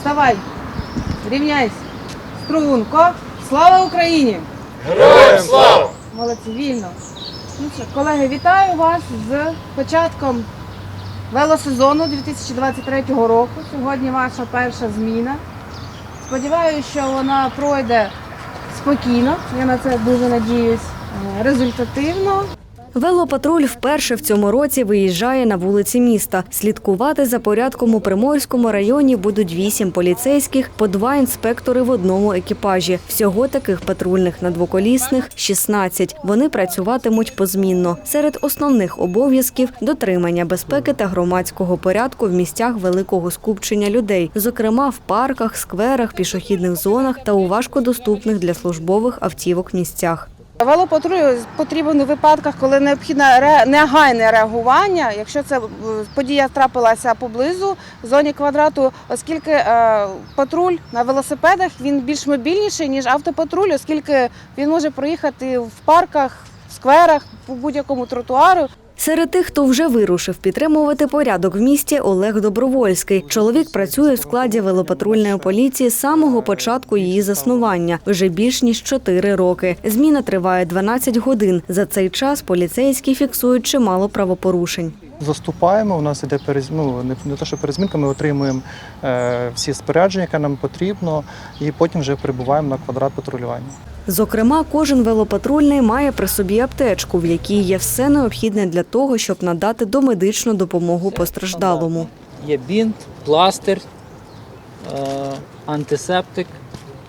Вставай. Рівняйся. Струнко. Слава Україні! Героям слава! Молодці, вільно. Ну що, колеги, вітаю вас з початком велосезону 2023 року. Сьогодні ваша перша зміна. Сподіваюся, що вона пройде спокійно. Я на це дуже надіюсь. е, Результативно. Велопатруль вперше в цьому році виїжджає на вулиці міста. Слідкувати за порядком у Приморському районі будуть вісім поліцейських, по два інспектори в одному екіпажі. Всього таких патрульних на двоколісних 16. Вони працюватимуть позмінно. Серед основних обов'язків дотримання безпеки та громадського порядку в місцях великого скупчення людей, зокрема в парках, скверах, пішохідних зонах та у важкодоступних для службових автівок місцях. Велопатруль потрібен у випадках, коли необхідне негайне реагування, якщо це е, подія трапилася поблизу в зоні квадрату, оскільки е, патруль на велосипедах він більш мобільніший, ніж автопатруль, оскільки він може проїхати в парках, в скверах, по будь-якому тротуару. Серед тих, хто вже вирушив підтримувати порядок в місті, Олег Добровольський. Чоловік працює в складі велопатрульної поліції з самого початку її заснування вже більш ніж 4 роки. Зміна триває 12 годин. За цей час поліцейські фіксують чимало правопорушень. Заступаємо. У нас іде перез... ну, не, те, що перезмінка, ми отримуємо е, всі спорядження, яке нам потрібно, і потім вже прибуваємо на квадрат патрулювання. Зокрема, кожен велопатрульний має при собі аптечку, в якій є все необхідне для того, щоб надати домедичну допомогу постраждалому. Є бінт, пластир, е, антисептик.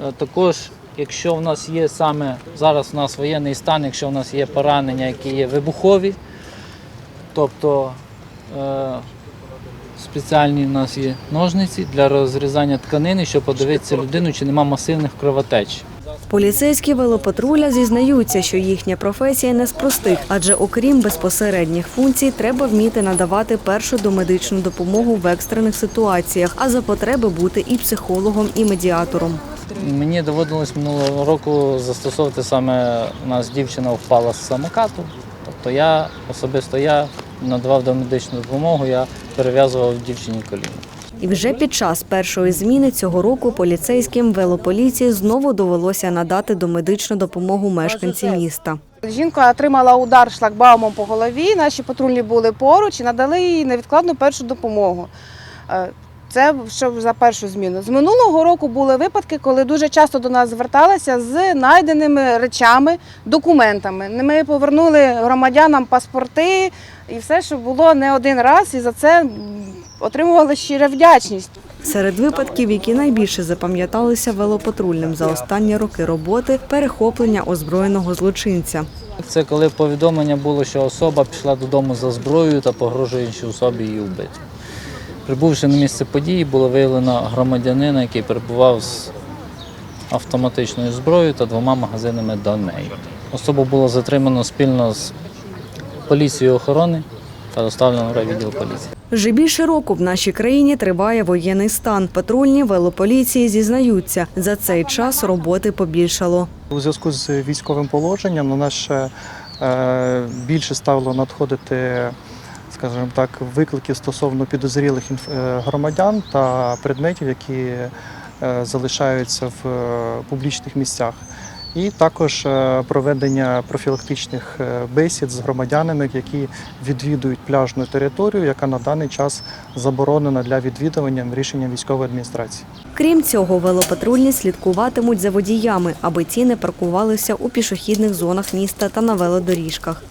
Е, Також, якщо в нас є саме зараз у нас воєнний стан, якщо в нас є поранення, які є вибухові, тобто е, спеціальні в нас є ножниці для розрізання тканини, щоб подивитися людину, чи нема масивних кровотеч. Поліцейські велопатруля зізнаються, що їхня професія не з простих, адже окрім безпосередніх функцій, треба вміти надавати першу домедичну допомогу в екстрених ситуаціях, а за потреби бути і психологом, і медіатором. Мені доводилось минулого року застосовувати саме у нас дівчина впала з самокату. Тобто я особисто я надавав домедичну допомогу, я перев'язував дівчині коліно. І вже під час першої зміни цього року поліцейським велополіції знову довелося надати домедичну допомогу мешканці міста. Жінка отримала удар шлагбаумом по голові. Наші патрульні були поруч і надали їй невідкладну першу допомогу. Це що за першу зміну. З минулого року були випадки, коли дуже часто до нас зверталися з найденими речами, документами. Ми повернули громадянам паспорти і все, що було не один раз, і за це отримували щира вдячність. Серед випадків, які найбільше запам'яталися велопатрульним за останні роки роботи, перехоплення озброєного злочинця. Це коли повідомлення було, що особа пішла додому за зброєю та погрожує іншій особі її вбити. Прибувши на місце події, було виявлено громадянина, який перебував з автоматичною зброєю та двома магазинами до неї. Особу було затримано спільно з поліцією охорони та доставлено в райвідділ поліції. Вже більше року в нашій країні триває воєнний стан. Патрульні велополіції зізнаються, за цей час роботи побільшало. У зв'язку з військовим положенням на нас ще е, більше стало надходити, скажімо так, виклики стосовно підозрілих е, громадян та предметів, які е, залишаються в е, публічних місцях. І також проведення профілактичних бесід з громадянами, які відвідують пляжну територію, яка на даний час заборонена для відвідування рішенням військової адміністрації. Крім цього, велопатрульні слідкуватимуть за водіями, аби ті не паркувалися у пішохідних зонах міста та на велодоріжках.